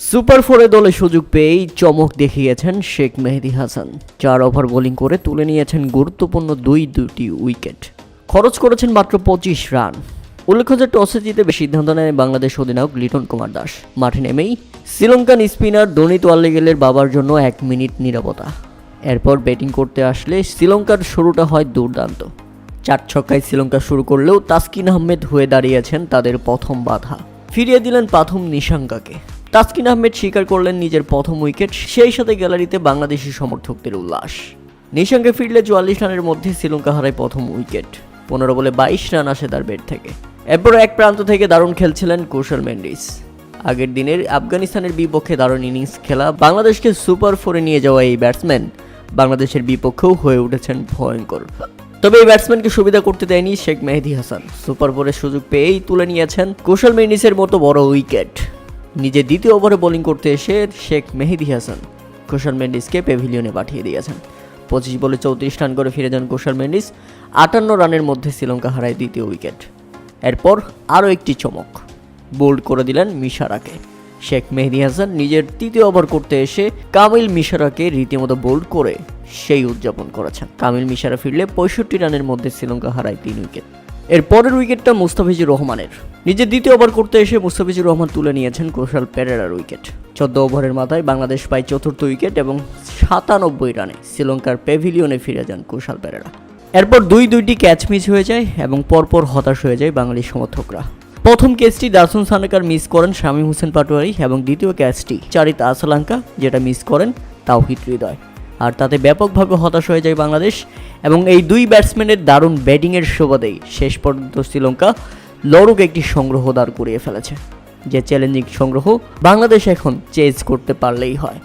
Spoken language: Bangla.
সুপার ফোরে দলে সুযোগ পেয়েই চমক দেখিয়েছেন শেখ মেহেদি হাসান। চার ওভার বোলিং করে তুলে নিয়েছেন গুরুত্বপূর্ণ দুই, দুটি উইকেট। খরচ করেছেন মাত্র পঁচিশ রান। উল্লেখ্য যে টসে জিতে সিদ্ধান্ত নেয় বাংলাদেশ অধিনায়ক লিটন কুমার দাস। মাঠে নেমেই শ্রীলঙ্কান স্পিনার দনিত ওয়াল্লিগেলের বাবার জন্য এক মিনিট নিরাপত্তা এরপর ব্যাটিং করতে আসলে শ্রীলঙ্কার শুরুটা হয় দুর্দান্ত। চার ছক্কায় শ্রীলঙ্কা শুরু করলেও তাসকিন আহমেদ হয়ে দাঁড়িয়েছেন তাদের প্রথম বাধা। ফিরিয়ে দিলেন প্রথম নিশাঙ্কাকে। তাসকিন আহমেদ স্বীকার করলেন নিজের প্রথম উইকেট, সেই সাথে গ্যালারিতে বাংলাদেশি সমর্থকদের উল্লাস। নিশাঙ্কে ফিরলে চুয়াল্লিশ রানের মধ্যে শ্রীলঙ্কা হারায় প্রথম উইকেট। পনেরো বলে বাইশ রান আসে তার ব্যাট থেকে। এরপর এক প্রান্ত থেকে দারুণ খেলছিলেন কৌশল মেন্ডিস। আগের দিনের আফগানিস্তানের বিপক্ষে দারুণ ইনিংস খেলা বাংলাদেশকে সুপার ফোরে নিয়ে যাওয়া এই ব্যাটসম্যান বাংলাদেশের বিপক্ষেও হয়ে উঠেছেন ভয়ঙ্কর। তবে এই ব্যাটসম্যানকে সুবিধা করতে দেয়নি শেখ মেহেদি হাসান। সুপার ফোরের সুযোগ পেয়েই তুলে নিয়েছেন কৌশল মেন্ডিসের মতো বড় উইকেট। নিজে দ্বিতীয় ওভারে বোলিং করতে এসে শেখ মেহেদি হাসান, কুশল মেন্ডিসকে পেভিলিয়নে পাঠিয়ে দিয়েছেন। পঁচিশ বলে চৌত্রিশ রান করে ফিরে যান কুশল মেন্ডিস, আটান্ন রানের মধ্যে শ্রীলঙ্কা হারায় দ্বিতীয় উইকেট এরপর আরও একটি চমক বোল্ড করে দিলেন মিশারাকে। শেখ মেহেদি হাসান নিজের তৃতীয় ওভার করতে এসে কামিল মিশারাকে রীতিমতো বোল্ড করে সেই উদযাপন করেছেন। কামিল মিশারা ফিরলে পঁয়ষট্টি রানের মধ্যে শ্রীলঙ্কা হারায় তিন উইকেট এর পরের উইকেটটা মুস্তাফিজুর রহমানের। নিজের দ্বিতীয় ওভার করতে এসে মুস্তাফিজুর রহমান তুলে নিয়েছেন কুশাল পেরেরার উইকেট। চোদ্দ ওভারের মাথায় বাংলাদেশ পায় চতুর্থ উইকেট এবং সাতানব্বই রানে শ্রীলঙ্কার প্যাভিলিয়নে ফিরে যান কুশাল পেরেরা। এরপর দুই দুইটি ক্যাচ মিস হয়ে যায় এবং পরপর হতাশ হয়ে যায় বাঙালি সমর্থকরা। প্রথম ক্যাচটি দার্সুন সানেকার মিস করেন শামীম হোসেন পাটোয়ারি এবং দ্বিতীয় ক্যাচটি চারিত আসলাঙ্কা, যেটা মিস করেন তাওহিদ হৃদয়। আর তাতে ব্যাপকভাবে হতাশ হয়ে যায় বাংলাদেশ এবং এই দুই ব্যাটসম্যানের দারুণ ব্যাটিংয়ের সুবাদেই শেষ পর্যন্ত শ্রীলঙ্কা লড়ুক একটি সংগ্রহ দাঁড় করিয়ে ফেলেছে। যে চ্যালেঞ্জিং সংগ্রহ বাংলাদেশ এখন চেজ করতে পারলেই হয়।